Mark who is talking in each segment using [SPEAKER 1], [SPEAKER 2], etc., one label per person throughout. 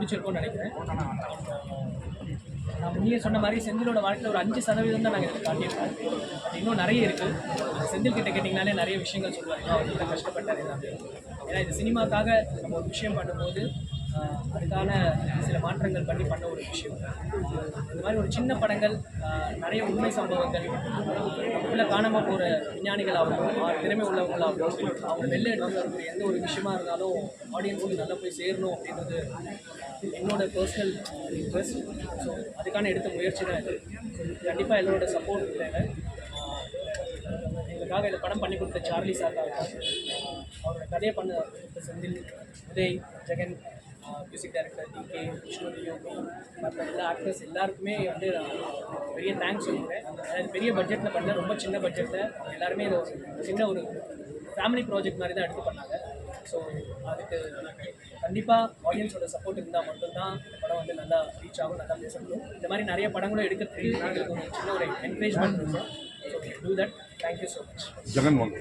[SPEAKER 1] பிடிச்சிருக்கும்னு நினைக்கிறேன். நான் முன்னே சொன்ன மாதிரி செந்திலோட வாழ்க்கையில் ஒரு அஞ்சு சதவீதம் தான் நாங்கள் இதில் காட்டியிருக்கோம். அது இன்னும் நிறைய இருக்குது செந்தில் கிட்ட கேட்டிங்கனாலே நிறைய விஷயங்கள் சொல்லுவாங்க அவர் கூட கஷ்டப்பட்டார் ஏன்னா இது சினிமாக்காக நம்ம ஒரு விஷயம் பண்ணும்போது அதுக்கான சில மாற்றங்கள் பண்ணி பண்ண ஒரு விஷயம். இந்த மாதிரி ஒரு சின்ன படங்கள் நிறைய உண்மை சம்பவங்கள் உள்ள காணாமல் போகிற விஞ்ஞானிகளாகட்டும் ஆ- திறமை உள்ளவங்களாகட்டும் அவங்க வெளில எடுத்து வரக்கூடிய எந்த ஒரு விஷயமா இருந்தாலும் ஆடியன்ஸுக்கு நல்லா போய் சேரணும் அப்படின்றது என்னோட பர்சனல் இன்ட்ரெஸ்ட் ஸோ அதுக்கான எடுத்த முயற்சி தான் இது. கண்டிப்பாக எல்லோரோட சப்போர்ட் தேவை எங்களுக்காக இதை படம் பண்ணி கொடுத்த சார்லி சார்க்காக அவரோட கதையை பண்ண Senthil Uday Jagan music director DK Vishnu Yogi மற்ற எல்லா ஆக்டர்ஸ் எல்லாருக்குமே வந்து பெரிய தேங்க்ஸ் சொல்லுவேன் அதாவது பெரிய பட்ஜெட்டில் பண்ண ரொம்ப சின்ன பட்ஜெட்டில் எல்லாருமே இதை சின்ன ஒரு ஃபேமிலி ப்ராஜெக்ட் மாதிரி தான் எடுத்து பண்ணாங்க. ஸோ அதுக்கு கண்டிப்பாக ஆடியன்ஸோட சப்போர்ட் இருந்தால் மட்டும்தான் இந்த படம் வந்து நல்லா ரீச் ஆகும் நல்லா பேசணும் இந்த மாதிரி நிறைய படங்களும் எடுக்கிறதுக்கு எங்களுக்கு ஒரு சின்ன ஒரு என்கரேஜ்மெண்ட் இருக்கும். So to that thank you so much
[SPEAKER 2] Jagan வாங்க.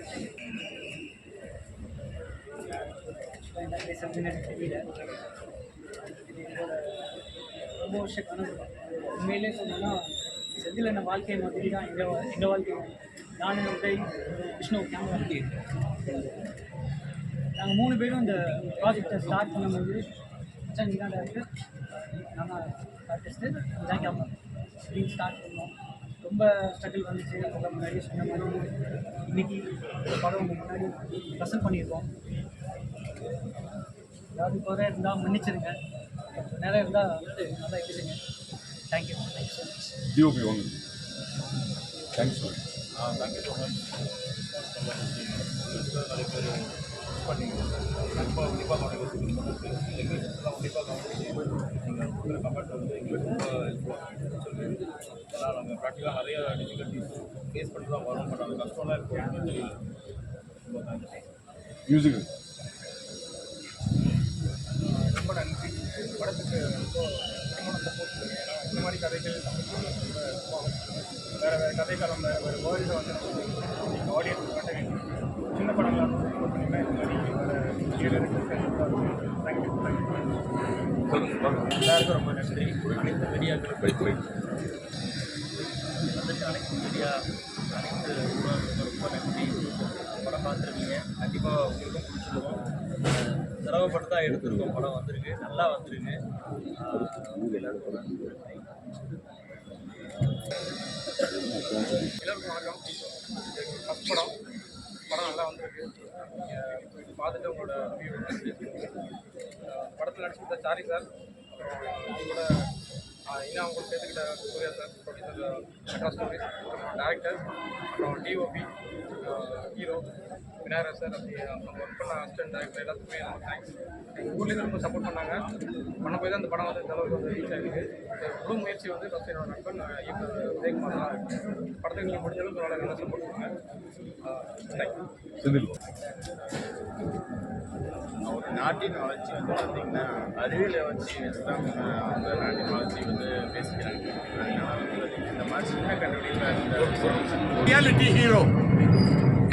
[SPEAKER 1] ரொம்ப வருஷ கனவு உண்மையிலே சொன்னோன்னா செந்தில் என்ன வாழ்க்கை மாதிரி தான் எங்கள் எங்கள் வாழ்க்கை. நான் உதய் விஷ்ணு கேமரா. நாங்கள் மூணு பேரும் இந்த ப்ராஜெக்டை ஸ்டார்ட் பண்ணும்போது மச்சான் நீ தான் டேரக்டர் நாங்கள் ஆர்டிஸ்ட்டு கேமரா அப்படின்னு ஸ்டார்ட் பண்ணோம். ரொம்ப ஸ்ட்ரகிள் வந்துச்சு. உங்களை முன்னாடி சொன்ன மாதிரி இன்னைக்கு படம் முன்னாடி ப்ரெசென்ட் பண்ணியிருக்கோம். ஏதாவது குறை இருந்தால் மன்னிச்சிருங்க. நேரம் இருந்தால் வந்து நல்லா எழுதுங்க thank you thank you so much
[SPEAKER 2] DOP வாங்க thanks
[SPEAKER 3] thank you so much பண்ணிக்கணும் பேர் பண்ணீங்க கண்டிப்பாக கண்டிப்பாக கவனிக்க எங்களுக்கு கண்டிப்பாக கவனிச்சு நீங்கள் கொடுக்குற கமெண்ட் வந்து எங்களுக்கு ரொம்ப ஹெல்ப்ஃபுல்லாக சொல்லி ஏன்னா நாங்கள் ப்ராக்டிக்காக நிறைய டிஃபிகல்ட்டிஸ் ஃபேஸ் பண்ணி தான் வரும் பட் அது கஷ்டம்லாம் இருக்கும் தெரியல ரொம்ப தேங்க்ஸ்
[SPEAKER 2] மியூசிக்
[SPEAKER 3] ரொம்ப நன்றி படத்துக்கு ரொம்ப முக்கியமான சப்போர்ட் ஏன்னா இந்த மாதிரி கதைகள் தமிழ் வேறு வேறு கதைக்காலம் வேறு வேறு வேர்ல்டு வந்து நம்ம ஆடியன்ஸ் கண்டென்ட் சின்ன படங்களாக சப்போர்ட் பண்ணிங்கன்னா இந்த மாதிரி வேறு கீழே இருக்கு தேங்க்யூ தேங்க்யூ எல்லாருக்கும் ரொம்ப நன்றி. அனைத்து
[SPEAKER 2] ரைட்
[SPEAKER 3] வந்துட்டு அனைத்து மீடியா அனைத்து ஊடகங்களுக்கும் ரொம்ப நன்றி. படம் பார்த்துருக்கீங்க. கண்டிப்பாக உங்களுக்கும் பிடிச்சிருக்கும். சிரமப்பட்டு தான் எடுத்திருக்கோம். படம் வந்திருக்கு. நல்லா வந்திருக்கு. எல்லோருக்கும் வணக்கம். ஃபஸ்ட் படம். படம் நல்லா வந்திருக்கு. நீங்கள் பார்த்துட்டு உங்களோட படத்தில் நடிச்சுக்கிட்ட சாரி சார். அப்புறம் கூட இன்னும் அவங்க சேர்த்துக்கிட்ட Surya sir producer Madras stories அப்புறம் டேரக்டர் அப்புறம் டிஓபி ஹீரோ விநாயகர் சார் அப்படி அவங்க ஒர்க் பண்ண அசிஸ்டன்ட் டேரக்டர் எல்லாத்துக்குமே ரொம்ப தேங்க்ஸ் எங்கள் ஊர்லேருந்து ரொம்ப சப்போர்ட் பண்ணாங்க. பண்ண போய் தான் இந்த படம் வந்து இந்த அளவுக்கு வந்து ரீச் ஆகிருக்கு இந்த முழு முயற்சி வந்து ஃபஸ்ட் என்னோட நண்பன் இயக்குனர் உதயகுமார் தான் படத்துக்கு நீங்கள் முடிஞ்ச அளவுக்கு நல்லா நல்லா சப்போர்ட் பண்ணுங்க. தேங்க்யூ
[SPEAKER 4] ஒரு நாட்டின் வளர்ச்சி வந்து பார்த்திங்கன்னா அறிவியலை வச்சு தான் அந்த நாட்டின் வளர்ச்சி வந்து பேசிக்கிறாங்க. அதனால வந்து பார்த்தீங்கன்னா இந்த மாதிரி சின்ன கண்டுபிடிப்பாக
[SPEAKER 5] ரியாலிட்டி ஹீரோ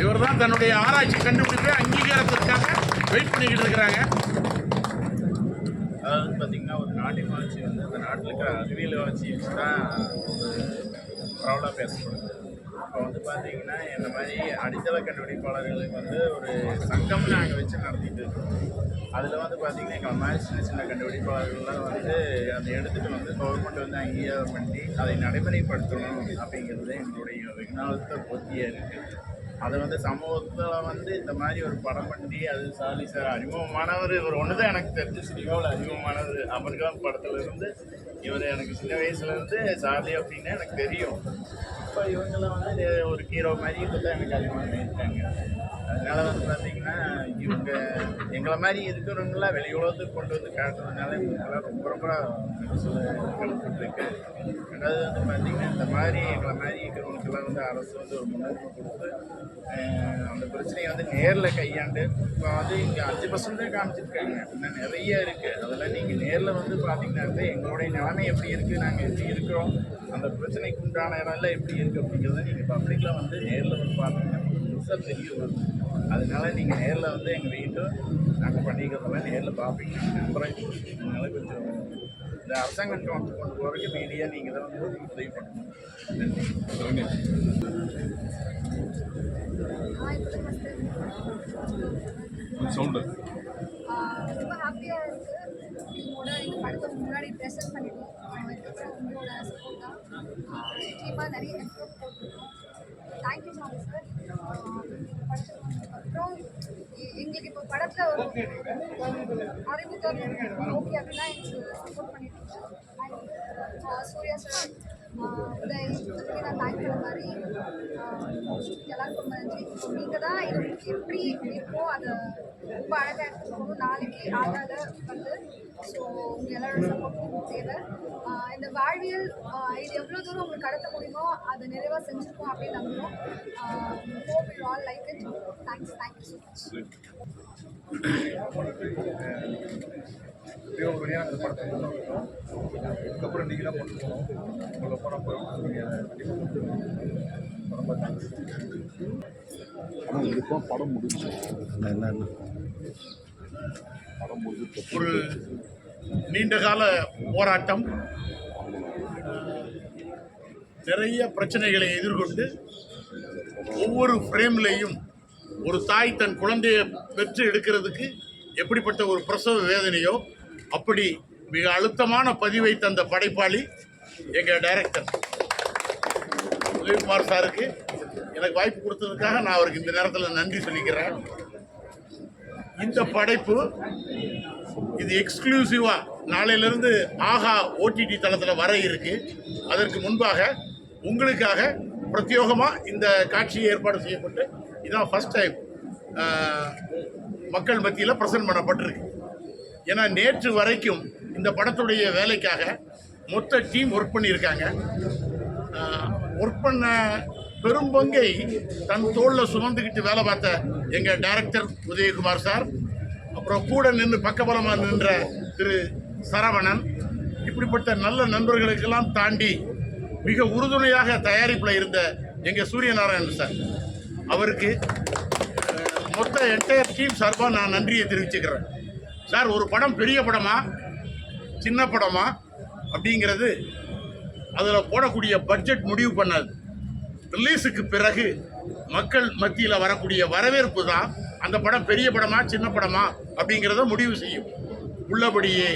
[SPEAKER 5] இவர் தான் தன்னுடைய ஆராய்ச்சி கண்டுபிடிப்பை அங்கீகாரத்திற்காக வெயிட் பண்ணிக்கிட்டு இருக்கிறாங்க.
[SPEAKER 4] அதாவது பார்த்திங்கன்னா ஒரு நாட்டின் வளர்ச்சி வந்து அந்த நாட்டில் இருக்கிற அறிவியல் வளர்ச்சி வச்சு தான் ப்ரௌடாக பேசப்படுது இப்போ வந்து பார்த்தீங்கன்னா இந்த மாதிரி அடித்தள கண்டுபிடிப்பாளர்களுக்கு வந்து ஒரு சங்கம் நாங்கள் வச்சு நடத்திட்டு இருக்கோம். அதில் வந்து பார்த்திங்கன்னா எங்களை மாதிரி சின்ன சின்ன கண்டுபிடிப்பாளர்கள்லாம் வந்து அதை எடுத்துகிட்டு வந்து கவர்மெண்ட் வந்து அங்கீகாரம் பண்ணி அதை நடைமுறைப்படுத்தணும் அப்படிங்கிறது எங்களுடைய விஞ்ஞானத்தை பொத்தியாக இருக்குது அதை வந்து சமூகத்தில் வந்து இந்த மாதிரி ஒரு படம் பண்ணி அது சாலி சார் அறிமுகமானவர் இவர் ஒன்று தான் எனக்கு தெரிஞ்சு சினிமாவில் அறிமுகமானவர் அமெரிக்கான் படத்துல இருந்து இவர் எனக்கு சின்ன வயசுலேருந்து சாலி அப்படின்னு எனக்கு தெரியும். இப்போ இவங்கெல்லாம் வந்து ஒரு ஹீரோ மாதிரி இப்போ தான் எனக்கு அறிமுகம் பண்ணியிருக்காங்க அதனால வந்து பார்த்திங்கன்னா இவங்க எங்களை மாதிரி இருக்கிறவங்களாம் வெளி உலகத்துக்கு கொண்டு வந்து காட்டுறதுனால இவங்கெல்லாம் ரொம்ப ரொம்ப மனசில் ரெண்டாவது வந்து பார்த்திங்கன்னா இந்த மாதிரி எங்களை மாதிரி இருக்கிறவங்களுக்கெல்லாம் வந்து அரசு வந்து ஒரு முன்னுரிமை கொடுத்து அந்த பிரச்சனையை வந்து நேரில் கையாண்டு இப்போ வந்து இங்கே அஞ்சு பர்சன்ட் காமிச்சிருக்காங்க. இன்னும் நிறைய இருக்குது அதெல்லாம் நீங்கள் நேரில் வந்து பார்த்தீங்கன்னா எங்களுடைய நிலைமை எப்படி இருக்குது நாங்கள் எப்படி இருக்கிறோம்? அந்த பிரச்சனைக்கு உண்டான இடம்லாம் எப்படி இருக்குது அப்படிங்கிறத நீங்கள் பப்ளிக்கில் வந்து நேரில் வந்து பார்த்தீங்கன்னா புதுசாக தெரிய வரும் அதனால நீங்கள் நேரில் வந்து எங்கள் வீட்டு நாங்கள் பண்ணிக்கிறதெல்லாம் நேரில் பார்ப்பீங்க. நம்புறேன் அதனால கொஞ்சம் இந்த அரசாங்கம் கொண்டு போகிறதுக்கு மீடியா நீங்கள் தான் வந்து உதவி பண்ணணும். நன்றி.
[SPEAKER 2] சவுண்டு.
[SPEAKER 6] ரொம்ப ஹாப்பியாக இருக்குது உங்களோட இந்த படத்தை முன்னாடி ப்ரெசென்ட் பண்ணிட்டோம் அதுக்கப்புறம் உங்களோட சப்போர்ட் தான். நிச்சயமாக நிறைய எஃபர்ட் போட்டிருக்கோம். தேங்க்யூ ஸோ மச் சார் அப்புறம் எங்களுக்கு இப்போ படத்தில் ஒரு அறிமுகம் ஓகே அப்படின்னா எங்களுக்கு சப்போர்ட் பண்ணிட்டு சூர்யா சார் உதய் இதுக்கு நான் தேங்க் பண்ண மாதிரி எல்லாருக்கும் ரொம்ப நன்றி நீங்கள் தான் இது எப்படி இருக்கோ அதை ரொம்ப அழகாக எடுத்துக்கணும் நாளைக்கு ஆகாத வந்து ஸோ உங்கள் எல்லாரோட சப்போர்ட்டும் தேவை. இந்த வாழ்வியல் இது எவ்வளோ தூரம் உங்களுக்கு கடத்த முடியுமோ அதை நிறைவாக செஞ்சுருக்கோம் அப்படின்னு நம்புகிறோம் hope you all like it thanks thank you so much
[SPEAKER 3] வழியாக அந்த படத்தை கொண்டு வந்துட்டோம் இதுக்கப்புறம் நீங்கள் தான் கொண்டு போகணும். உங்களை படம்
[SPEAKER 2] ஆனால் இதுதான் படம் முடிஞ்சு படம் முடிஞ்சு
[SPEAKER 5] ஒரு நீண்டகால போராட்டம். நிறைய பிரச்சனைகளை எதிர்கொண்டு ஒவ்வொரு ஃப்ரேம்லேயும் ஒரு தாய் தன் குழந்தையை பெற்று எடுக்கிறதுக்கு எப்படிப்பட்ட ஒரு பிரசவ வேதனையோ அப்படி மிக அழுத்தமான பதிவை தந்த படைப்பாளி எங்கள் டைரக்டர் உதயகுமார் சாருக்கு எனக்கு வாய்ப்பு கொடுத்ததுக்காக நான் அவருக்கு இந்த நேரத்தில் நன்றி சொல்லிக்கிறேன். இந்த படைப்பு இது எக்ஸ்க்ளூசிவாக நாளையிலிருந்து ஆஹா ஓடிடி தளத்தில் வர இருக்கு. அதற்கு முன்பாக உங்களுக்காக பிரத்யோகமாக இந்த காட்சி ஏற்பாடு செய்யப்பட்டு இதான் ஃபஸ்ட் டைம் மக்கள் மத்தியில் பிரசன்ட் பண்ணப்பட்டிருக்கு. ஏன்னா நேற்று வரைக்கும் இந்த படத்துடைய வேலைக்காக மொத்த டீம் ஒர்க் பண்ணியிருக்காங்க. ஒர்க் பண்ண பெரும்பங்கை தன் தோளில் சுமந்துக்கிட்டு வேலை பார்த்த எங்கள் டைரக்டர் உதயகுமார் சார் அப்புறம் கூட நின்று பக்கபலமாக நின்ற திரு சரவணன் இப்படிப்பட்ட நல்ல நண்பர்களுக்கெல்லாம் தாண்டி மிக உறுதுணையாக தயாரிப்பில் இருந்த எங்கள் சூரியநாராயணன் சார். அவருக்கு மொத்த என்டையர் டீம் சார்பாக நான் நன்றியை தெரிவிச்சுக்கிறேன். சார் ஒரு படம் பெரிய படமா? சின்ன படமா? அப்படிங்கிறது அதில் போடக்கூடிய பட்ஜெட் முடிவு பண்ணாது. ரிலீஸுக்கு பிறகு மக்கள் மத்தியில் வரக்கூடிய வரவேற்பு தான் அந்த படம் பெரிய படமா சின்ன படமா அப்படிங்கிறத முடிவு செய்யும். உள்ளபடியே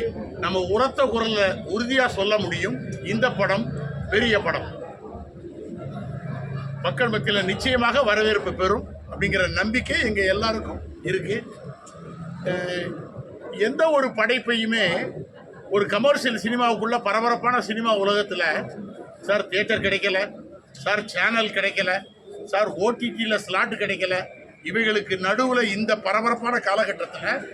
[SPEAKER 5] நம்ம உரத்த குரலில் உறுதியாக சொல்ல முடியும். இந்த படம் பெரிய படம். மக்கள் மத்தியில் நிச்சயமாக வரவேற்பு பெறும் அப்படிங்கிற நம்பிக்கை எங்கள் எல்லாருக்கும் இருக்குது எந்த ஒரு படைப்பையுமே ஒரு கமர்ஷியல் சினிமாவுக்குள்ள பரபரப்பான சினிமா உலகத்தில் சார் தியேட்டர் கிடைக்கல சார் சேனல் கிடைக்கல சார் ஓடிடியில் ஸ்லாட் கிடைக்கல. இவைகளுக்கு நடுவில் இந்த பரபரப்பான காலகட்டத்தில்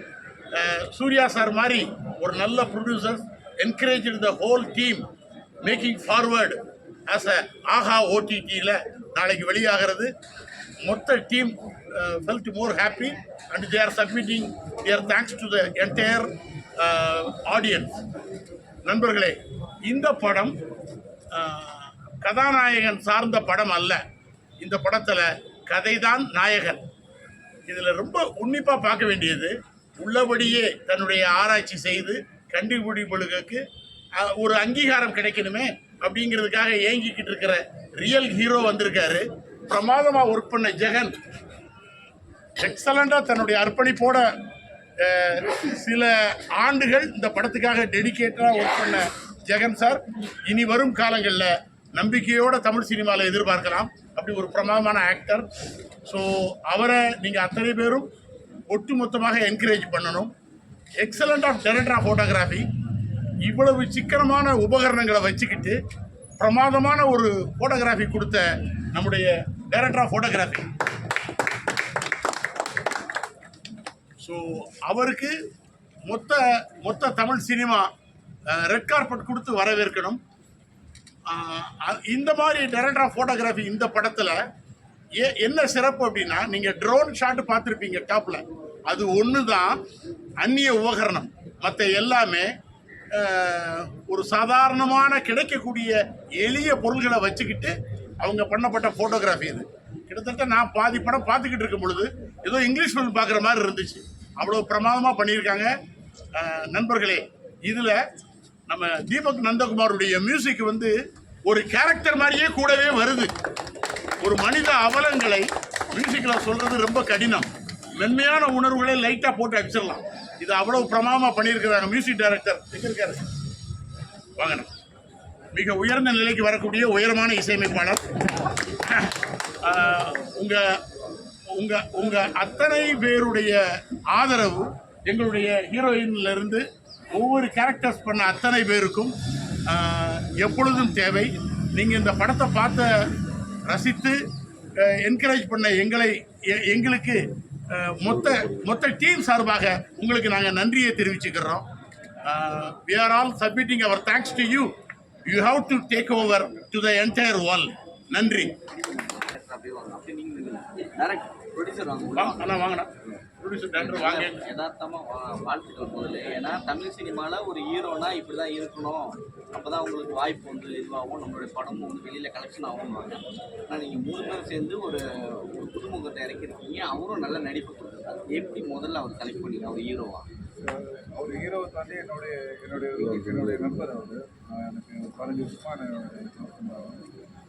[SPEAKER 5] சூர்யா சார் மாதிரி ஒரு நல்ல producer encourage the whole team making forward as a Aha ஓடிடியில் நாளைக்கு வெளியாகிறது. மொத்த team felt more happy and they are submitting their thanks to the entire audience நண்பர்களே இந்த படம் uh, கதாநாயகன் சார்ந்த படம் அல்ல. இந்த படத்தில் கதைதான் நாயகன். இதில் ரொம்ப உன்னிப்பாக பார்க்க வேண்டியது உள்ளபடியே தன்னுடைய ஆராய்ச்சி செய்து கண்டுபிடிப்புகளுக்கு ஒரு அங்கீகாரம் கிடைக்கணுமே அப்படிங்கிறதுக்காக ஏங்கிக்கிட்டு இருக்கிற ரியல் ஹீரோ வந்திருக்காரு. பிரமாதமாக ஒர்க் பண்ண ஜெகன். எக்ஸலண்டாக தன்னுடைய அர்ப்பணிப்போட சில ஆண்டுகள் இந்த படத்துக்காக டெடிகேட்டடாக ஒர்க் பண்ண ஜெகன் சார். இனி வரும் காலங்களில் நம்பிக்கையோட தமிழ் சினிமாவில் எதிர்பார்க்கலாம். அப்படி ஒரு பிரமாதமான ஆக்டர் ஸோ அவரை நீங்கள் அத்தனை பேரும் ஒட்டுமொத்தமாக என்கரேஜ் பண்ணணும். Excellent of director of photography இவ்வளவு சிக்கனமான உபகரணங்களை வச்சுக்கிட்டு பிரமாதமான ஒரு ஃபோட்டோகிராஃபி கொடுத்த நம்முடைய டைரக்டர் ஆஃப் ஃபோட்டோகிராஃபி ஸோ அவருக்கு மொத்த மொத்த தமிழ் சினிமா ரெட் கார்பெட் கொடுத்து வரவேற்கணும். அ- இந்த மாதிரி டைரக்டர் ஆஃப் ஃபோட்டோகிராஃபி இந்த படத்தில் ஏ என்ன சிறப்பு அப்படின்னா நீங்கள் ட்ரோன் ஷாட் பார்த்துருப்பீங்க டாப்பில் அது ஒன்று தான் அந்நிய உபகரணம். மற்ற எல்லாமே ஒரு சாதாரணமான கிடைக்கக்கூடிய எளிய பொருள்களை வச்சுக்கிட்டு அவங்க பண்ணப்பட்ட ஃபோட்டோகிராஃபி இது. கிட்டத்தட்ட நான் பாதி படம் பார்த்துக்கிட்டு இருக்கும் பொழுது ஏதோ இங்கிலீஷ் ஃபிலிம் பார்க்குற மாதிரி இருந்துச்சு. அவ்வளோ பிரமாதமாக பண்ணியிருக்காங்க. நண்பர்களே இதில் நம்ம தீபக் நந்தகுமாருடைய மியூசிக் வந்து ஒரு கேரக்டர் மாதிரியே கூடவே வருது. ஒரு மனித அவலங்களை மியூசிக்கில் சொல்கிறது ரொம்ப கடினம். மென்மையான உணர்வுகளை லைட்டாக போட்டு அடிச்சிடலாம். இது அவ்வளோ பிரமாதமாக பண்ணியிருக்கிறாங்க மியூசிக் டைரக்டர் எங்கே இருக்காரு? வாங்கண்ணா மிக உயர்ந்த நிலைக்கு வரக்கூடிய உயரமான இசையமைப்பாளர். உங்கள் உங்கள் உங்கள் அத்தனை பேருடைய ஆதரவு எங்களுடைய ஹீரோயின்லேருந்து ஒவ்வொரு கேரக்டர்ஸ் பண்ண அத்தனை பேருக்கும் எப்பொழுதும் தேவை. நீங்கள் இந்த படத்தை பார்த்த ரசித்து என்கரேஜ் பண்ண எங்களை எ- எங்களுக்கு மொத்த மொத்த டீம் சார்பாக உங்களுக்கு நாங்கள் நன்றியை தெரிவிச்சுக்கிறோம். We are all submitting our thanks to you you have to take over to the entire world நன்றி. அண்ணா வாங்கண்ணா. வாங்க.
[SPEAKER 7] யதார்த்தமா வாழ்த்துக்கள் முதல்ல ஏன்னா தமிழ் சினிமால ஒரு ஹீரோனா இப்படிதான் இருக்கணும். அப்பதான் உங்களுக்கு வாய்ப்பு வந்து இதுவாகும் நம்மளுடைய படமும் வந்து வெளியில கலெக்ஷன் ஆகும்வாங்க ஆனா நீங்க மூணு பேர் சேர்ந்து ஒரு ஒரு புதுமுகத்தை இறக்கிருக்கீங்க. அவரும் நல்ல நடிப்பு கொடுத்துருக்காரு. எப்படி முதல்ல அவர் செலக்ட் பண்ணீங்க? அவர் ஹீரோவா
[SPEAKER 3] அவர் ஹீரோவை தாண்டி என்னுடைய என்னுடைய என்னுடைய நண்பர் அவர். எனக்கு பதினஞ்சு வருஷமாக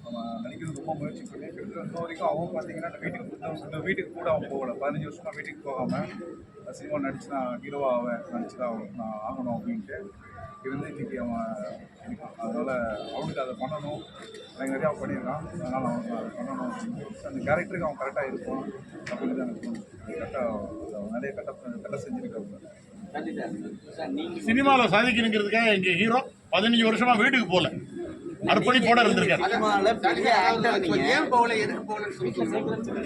[SPEAKER 3] அவன் நடிக்கிறது ரொம்ப முயற்சி பண்ணி கிட்டத்தட்ட வரைக்கும் அவன் பார்த்தீங்கன்னா இந்த வீட்டுக்கு புத்தகம் இந்த வீட்டுக்கு கூட அவன் போகல. பதினஞ்சு வருஷமா வீட்டுக்கு போகாமல் சினிமா நடிச்சு நான் ஹீரோவாக அவன் நடிச்சு தான் அவன் நான் ஆகணும் அப்படின்ட்டு இருந்து இன்னைக்கு அவன் இருக்கான் அதனால் அவனுக்கு அதை பண்ணணும். எனக்கு நிறையா அவன் பண்ணியிருக்கான். அதனால் அவனுக்கு அதை பண்ணணும் அந்த கேரக்டருக்கு அவன் கரெக்டாக இருப்பான். அப்படின்னு எனக்கு கரெக்டாக நிறைய கட்ட கட்ட செஞ்சுருக்காங்க
[SPEAKER 5] சினிமாவில் சாதிக்கணுங்கிறதுக்காக எங்க ஹீரோ பதினஞ்சு வருஷமா வீட்டுக்கு போகல அர்ப்பணிப்போட இருந்திருக்காரு.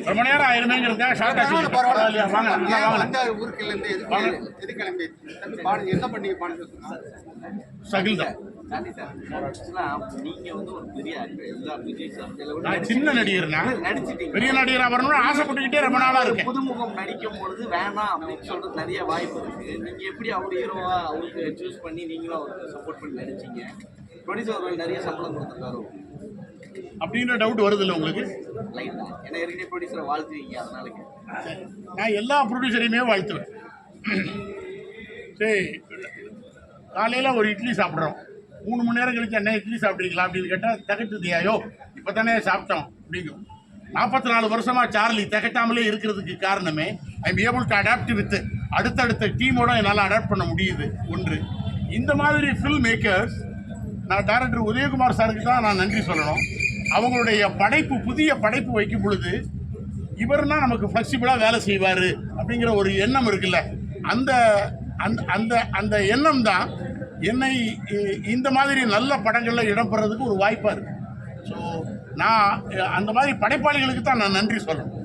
[SPEAKER 5] ரொம்ப நேரம் ஆயிருமேங்கிறதுக்காக ஷார்ட் ஆச்சு பரவாயில்லையா வாங்க வாங்க வாங்க. சகில் தான்.
[SPEAKER 7] நன்றி சார் ஆக்சுவலா நீங்க வந்து ஒரு பெரிய
[SPEAKER 5] நான் சின்ன நடிகர்னா
[SPEAKER 7] நடிச்சிட்டீங்க.
[SPEAKER 5] பெரிய நடிகரா வரணும்னு ஆசைப்பட்டுக்கிட்டே ரொம்ப நாளா இருக்கேன்.
[SPEAKER 7] புதுமுகம் நடிக்கும் பொழுது வேணாம் அப்படின்னு சொல்றது நிறைய வாய்ப்பு இருக்கு. நீங்க எப்படி அவர் ஹீரோவா அவருக்கு சூஸ் பண்ணி நீங்களும் அவருக்கு சப்போர்ட் பண்ணி நடிச்சீங்க? ப்ரொடியூசர் நிறைய சம்பளம் கொடுத்துருக்காரு?
[SPEAKER 5] அப்படின்ற டவுட் வருது இல்லை உங்களுக்கு. நான் எல்லா ப்ரொடியூசரையுமே வாழ்த்துவேன். சரி காலையில் ஒரு இட்லி சாப்பிட்றோம். மூணு மணி நேரம் கழிச்சு என்ன இட்லி சாப்பிட்றீங்களா அப்படின்னு கேட்டால் திகட்டுதியாயோ இப்போ தானே சாப்பிட்டோம் அப்படிங்கும். நாற்பத்தி நாலு வருஷமாக சார்லி திகட்டாமலே இருக்கிறதுக்கு காரணமே I'm able to adapt with அடுத்தடுத்த டீமோட என்னால் அடாப்ட் பண்ண முடியுது ஒன்று. இந்த மாதிரி ஃபில்ம் மேக்கர்ஸ் நான் டேரக்டர் உதயகுமார் சாருக்கு தான் நான் நன்றி சொல்லணும். அவங்களுடைய படைப்பு புதிய படைப்பு வைக்கும் பொழுது இவர்னா நமக்கு ஃப்ளெக்சிபிளாக வேலை செய்வார் அப்படிங்கிற ஒரு எண்ணம் இருக்குல்ல. அந்த அந்த அந்த அந்த எண்ணம் தான் என்னை இந்த மாதிரி நல்ல படங்களில் இடம்பெறதுக்கு ஒரு வாய்ப்பாக இருக்கு. ஸோ நான் அந்த மாதிரி படைப்பாளிகளுக்கு தான் நான் நன்றி சொல்லணும்.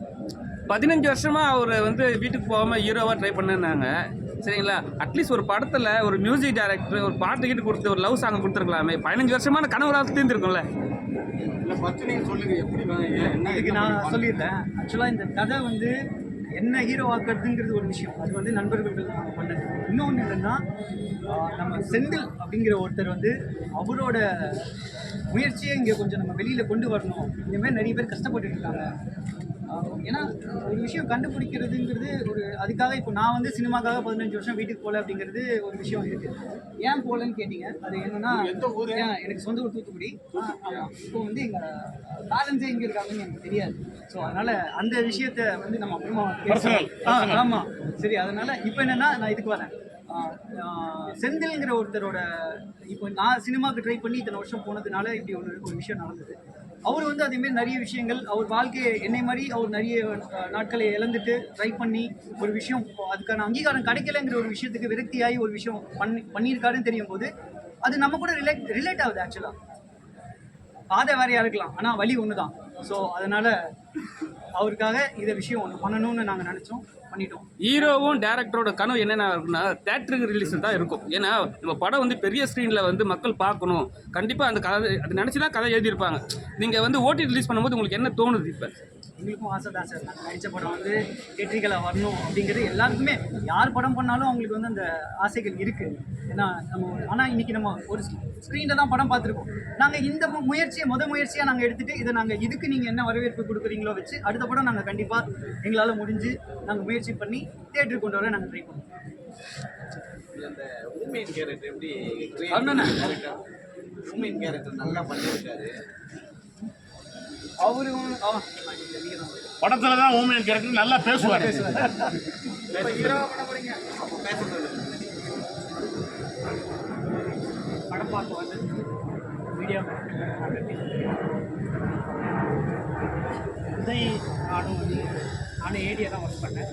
[SPEAKER 8] பதினஞ்சு வருஷமா அவர் வந்து வீட்டுக்கு போகாம ஹீரோவா ட்ரை பண்ணாங்க சரிங்களா? அட்லீஸ்ட் ஒரு படத்துல ஒரு மியூசிக் டைரக்டர் ஒரு பாட்டு கிட்ட கொடுத்து ஒரு லவ் சாங் கொடுத்துருக்கலாமே. பதினஞ்சு வருஷமான கனவுலாக தீர்ந்துருக்கும்ல.
[SPEAKER 9] இதுக்கு நான் சொல்லிடுறேன் ஆக்சுவலாக இந்த கதை வந்து என்ன ஹீரோ ஆக்குறதுங்கிறது ஒரு விஷயம். அது வந்து நண்பர்கள் நாங்க பண்ணது. இன்னொன்று என்னென்னா நம்ம செந்தில் அப்படிங்கிற ஒருத்தர் வந்து அவரோட முயற்சியை இங்கே கொஞ்சம் நம்ம வெளியில் கொண்டு வரணும். இந்தமாதிரி நிறைய பேர் கஷ்டப்பட்டு இருக்காங்க. ஏன்னா ஒரு விஷயம் கண்டுபிடிக்கிறதுங்கிறது ஒரு அதுக்காக இப்போ நான் வந்து சினிமாக்காக பதினஞ்சு வருஷம் வீட்டுக்கு போகல அப்படிங்கிறது ஒரு விஷயம் இருக்கு. ஏன் போகலன்னு கேட்டீங்க? அது என்னன்னா எனக்கு சொந்த ஊர் தூத்துக்குடி. இப்போ வந்து எங்க பேரண்ட்ஸே எங்க இருக்காங்கன்னு எனக்கு தெரியாது. ஸோ அதனால அந்த விஷயத்த வந்து நம்ம அப்புறமா
[SPEAKER 5] Personal,
[SPEAKER 9] ஆ ஆமா. சரி அதனால இப்போ என்னன்னா நான் இதுக்கு வரேன். செந்தில்ங்கிற ஒருத்தரோட இப்போ நான் சினிமாவுக்கு ட்ரை பண்ணி இத்தனை வருஷம் போனதுனால இப்படி ஒரு ஒரு விஷயம் நடந்தது. அவர் வந்து அதேமாரி நிறைய விஷயங்கள் அவர் வாழ்க்கையை என்னை மாதிரி அவர் நிறைய நாட்களை இழந்துட்டு ட்ரை பண்ணி ஒரு விஷயம் அதுக்கான அங்கீகாரம் கிடைக்கலங்கிற ஒரு விஷயத்துக்கு விரக்தியாகி ஒரு விஷயம் பண்ணி பண்ணியிருக்காருன்னு தெரியும் போது அது நம்ம கூட ரிலேட் ரிலேட் ஆகுது ஆக்சுவலாக பாதை வேறையாக இருக்கலாம் ஆனால் வழி ஒன்று தான் ஸோ அதனால அவருக்காக இதை விஷயம் ஒன்று பண்ணணும்னு நாங்கள் நினச்சோம் பண்ணிட்டோம்.
[SPEAKER 8] ஹீரோவும் டேரக்டரோட கனவு என்னென்ன இருக்குன்னா தேட்டருக்கு ரிலீஸ் தான் இருக்கும். ஏன்னா நம்ம படம் வந்து பெரிய ஸ்க்ரீனில் வந்து மக்கள் பார்க்கணும். கண்டிப்பாக அந்த கதை அது நினச்சி தான் கதை எழுதியிருப்பாங்க. நீங்கள் வந்து ஓடி ரிலீஸ் பண்ணும்போது உங்களுக்கு என்ன தோணுது இப்போ?
[SPEAKER 9] எங்களுக்கும் ஆசை தான் சார். நாங்கள் நடித்த படம் வந்து தேட்டரிக்கலாக வரணும் அப்படிங்கிறது எல்லாருக்குமே யார் படம் பண்ணாலும் அவங்களுக்கு வந்து அந்த ஆசைகள் இருக்குது ஏன்னா நம்ம ஆனால் இன்னைக்கு நம்ம ஒரு ஸ்க்ரீனில் தான் படம் பார்த்துருக்கோம். நாங்கள் இந்த முயற்சியை முத முயற்சியாக நாங்கள் எடுத்துகிட்டு இதை நாங்கள் இதுக்கு நீங்கள் என்ன வரவேற்பு கொடுக்குறீங்களோ வச்சு அடுத்த படம் நாங்கள் கண்டிப்பாக எங்களால் முடிஞ்சு நாங்கள் முயற்சி பண்ணி தேட்டருக்கு கொண்டு வர நாங்கள் ட்ரை பண்ணுவோம்.
[SPEAKER 10] அவரு.
[SPEAKER 5] படத்துல தான் ஓமியன் கேரக்டர் நல்லா பேசுவார்.
[SPEAKER 10] படம் பார்க்க வந்து வீடியோ உதய் நானும் வந்து நானும் ஏடியா தான் ஒர்க் பண்ணேன்.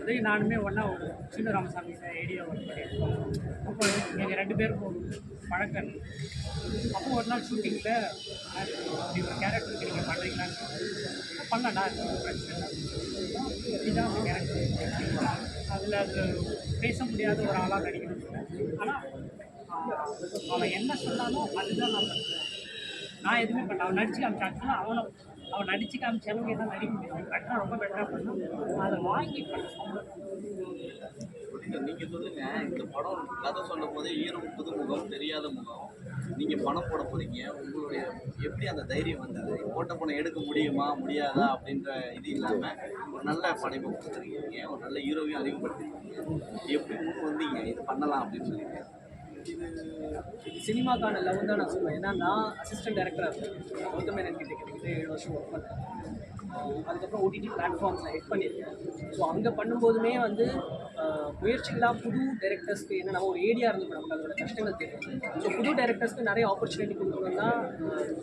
[SPEAKER 10] உதய் நானுமே ஒன்றா ஒரு சின்ன ராமசாமி ஏடியா ஒர்க் பண்ணியிருக்கோம். அப்போ எங்கள் ரெண்டு பேருக்கும் ஒரு பழக்கம் அப்போ ஒரு நாள் ஷூட்டிங்கில் இப்படி ஒரு கேரக்டருக்கு நீங்கள் பண்ணுறீங்களான்னு பண்ணடா பிரச்சனை இதுதான் அந்த கேரக்டர் அதில் அது பேச முடியாத ஒரு ஆளாக நடிக்கணும்னு சொன்னேன். ஆனால் அவன் என்ன சொன்னாலும் அதுதான் நான் பண்ணுவேன். நான் எதுவுமே பண்ண அவன் நடிச்சு காமிச்சாச்சுன்னா அவனை அவன் நடிச்சு காமிச்சாலும் என்ன நடிக்க முடியும் பெட்டராக ரொம்ப பெட்டராக பண்ணும் அதை வாங்கி
[SPEAKER 7] நீங்க சொல்லுங்க. இந்த படம் கதை சொல்லும் போதே ஈரம் புது முகம் தெரியாத முகம். நீங்க பணம் போட போறீங்க. உங்களுடைய எப்படி அந்த தைரியம் வந்தது? போட்ட பணம் எடுக்க முடியுமா முடியாதா அப்படின்ற இது இல்லாம ஒரு நல்ல படைப்பு கொடுத்துருக்கீங்க. ஒரு நல்ல ஹீரோவையும் அறிமுகப்படுத்திருக்கீங்க. எப்படி முன் வந்தீங்க? இது பண்ணலாம் அப்படின்னு சொல்லிட்டு.
[SPEAKER 1] இது சினிமாக்கான லவ் தான் நான் சொல்லுவேன். ஏன்னா நான் அசிஸ்டன்ட் டைரக்டராக இருக்கேன் கௌதம் மேனன் கிட்ட கிட்டக்கிட்ட ஏழு வருஷம் ஒர்க் பண்ணேன். அதுக்கப்புறம் ஓடிடி பிளாட்ஃபார்ம்ஸில் ஹெட் பண்ணியிருக்கேன். ஸோ அங்கே பண்ணும்போதுமே வந்து முயற்சிகளாக புது டேரக்டர்ஸ்க்கு என்ன நம்ம ஒரு ஏடியா இருந்து நமக்கு அதோட கஷ்டங்கள் தெரியும். ஸோ புது டேரக்டர்ஸ்க்கு நிறைய ஆப்பர்ச்சுனிட்டி கொடுக்கணும்னா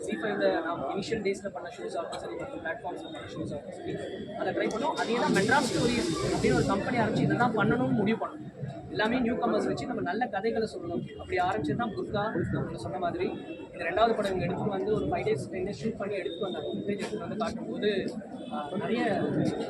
[SPEAKER 1] சி ஃபைவ்ல நான் இனிஷியல் டேஸில் பண்ண ஷோஸ் ஆகும் சரி மற்ற பிளாட்ஃபார்ம்ஸில் பண்ண ஷோஸ் ஆகும் சரி அதை ட்ரை பண்ணோம். அதே தான் மெட்ராஸ் ஸ்டோரிஸ் அப்படின்னு ஒரு கம்பெனி ஆரம்பிச்சு இதெல்லாம் பண்ணணும்னு முடிவு பண்ணணும் எல்லாமே நியூ கமர்ஸ் வச்சு நம்ம நல்ல கதைகளை சொல்லணும். அப்படி ஆரம்பிச்சது தான் புர்கா நம்ம சொன்ன மாதிரி. இந்த ரெண்டாவது படம் இவங்க எடுத்து வந்து ஒரு five days ten days shoot பண்ணி எடுத்து வந்தாங்க. ஃபுட்டேஜ் வந்து காட்டும்போது நிறைய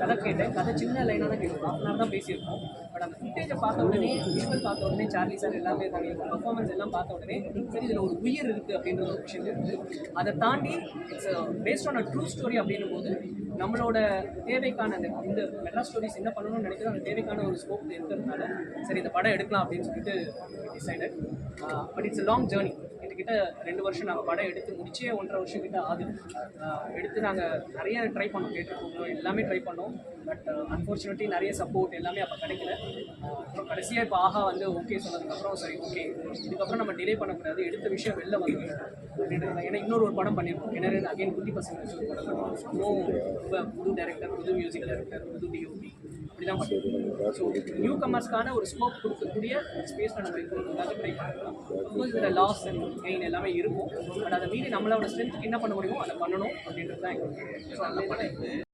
[SPEAKER 1] கதை கேட்டேன். கதை சின்ன லைனாக தான் கேட்டோம் ஹாஃப் அன் தான் பேசியிருக்கோம். பட் அந்த ஃபுட்டேஜை பார்த்த உடனே விஷுவல் பார்த்த உடனே சார்லி சார் எல்லாமே தனி பர்ஃபார்மன்ஸ் எல்லாம் பார்த்த உடனே சரி இதில் ஒரு உயிர் இருக்குது அப்படின்ற ஒரு விஷயம் இருக்குது அதை தாண்டி it's based on a true story அப்படின்னும் போது நம்மளோட தேவைக்கான அந்த இந்த மெட்ரா ஸ்டோரிஸ் என்ன பண்ணணும்னு நினைக்கிறோம் அந்த தேவைக்கான ஒரு ஸ்கோப் இருக்கிறதுனால சரி இந்த படம் எடுக்கலாம் அப்படின்னு சொல்லிட்டு decided but it's long journey கிட்டத்தட்ட ரெண்டு வருஷம் நாங்கள் படம் எடுத்து முடிச்சே ஒன்றரை வருஷம் கிட்ட ஆகுது. எடுத்து நாங்கள் நிறைய ட்ரை பண்ணோம் கேட்டுருக்கோம் எல்லாமே ட்ரை பண்ணோம். பட் அன்ஃபார்ச்சுனேட்லி நிறைய சப்போர்ட் எல்லாமே அப்போ கிடைக்கல. அப்புறம் கடைசியாக இப்போ ஆஹா வந்து ஓகே சொன்னதுக்கப்புறம் சரி ஓகே இதுக்கப்புறம் நம்ம டிலே பண்ணக்கூடாது எடுத்த விஷயம் வெளில வந்து ஏன்னா இன்னொரு ஒரு படம் பண்ணியிருக்கோம் என்ன அகைன் குட்டி பசங்க வச்சு ஒரு படம் பண்ணியிருக்கோம் ரொம்ப புது டேரக்டர் புது மியூசிக் டேரக்டர் புது டிஓபி அப்படிதான் ஸோ நியூ கமர்ஸ்க்கான ஒரு ஸ்கோப் கொடுக்கக்கூடிய ஸ்பேஸ் நம்ம ட்ரை பண்ணலாம். அஃப்கோர்ஸ் இதில் லாஸ் அண்ட் கெயின் எல்லாமே இருக்கும். பட் அதை மீறி நம்மளோட ஸ்ட்ரென்த்துக்கு என்ன பண்ண முடியுமோ அதை பண்ணணும் அப்படின்றது தான்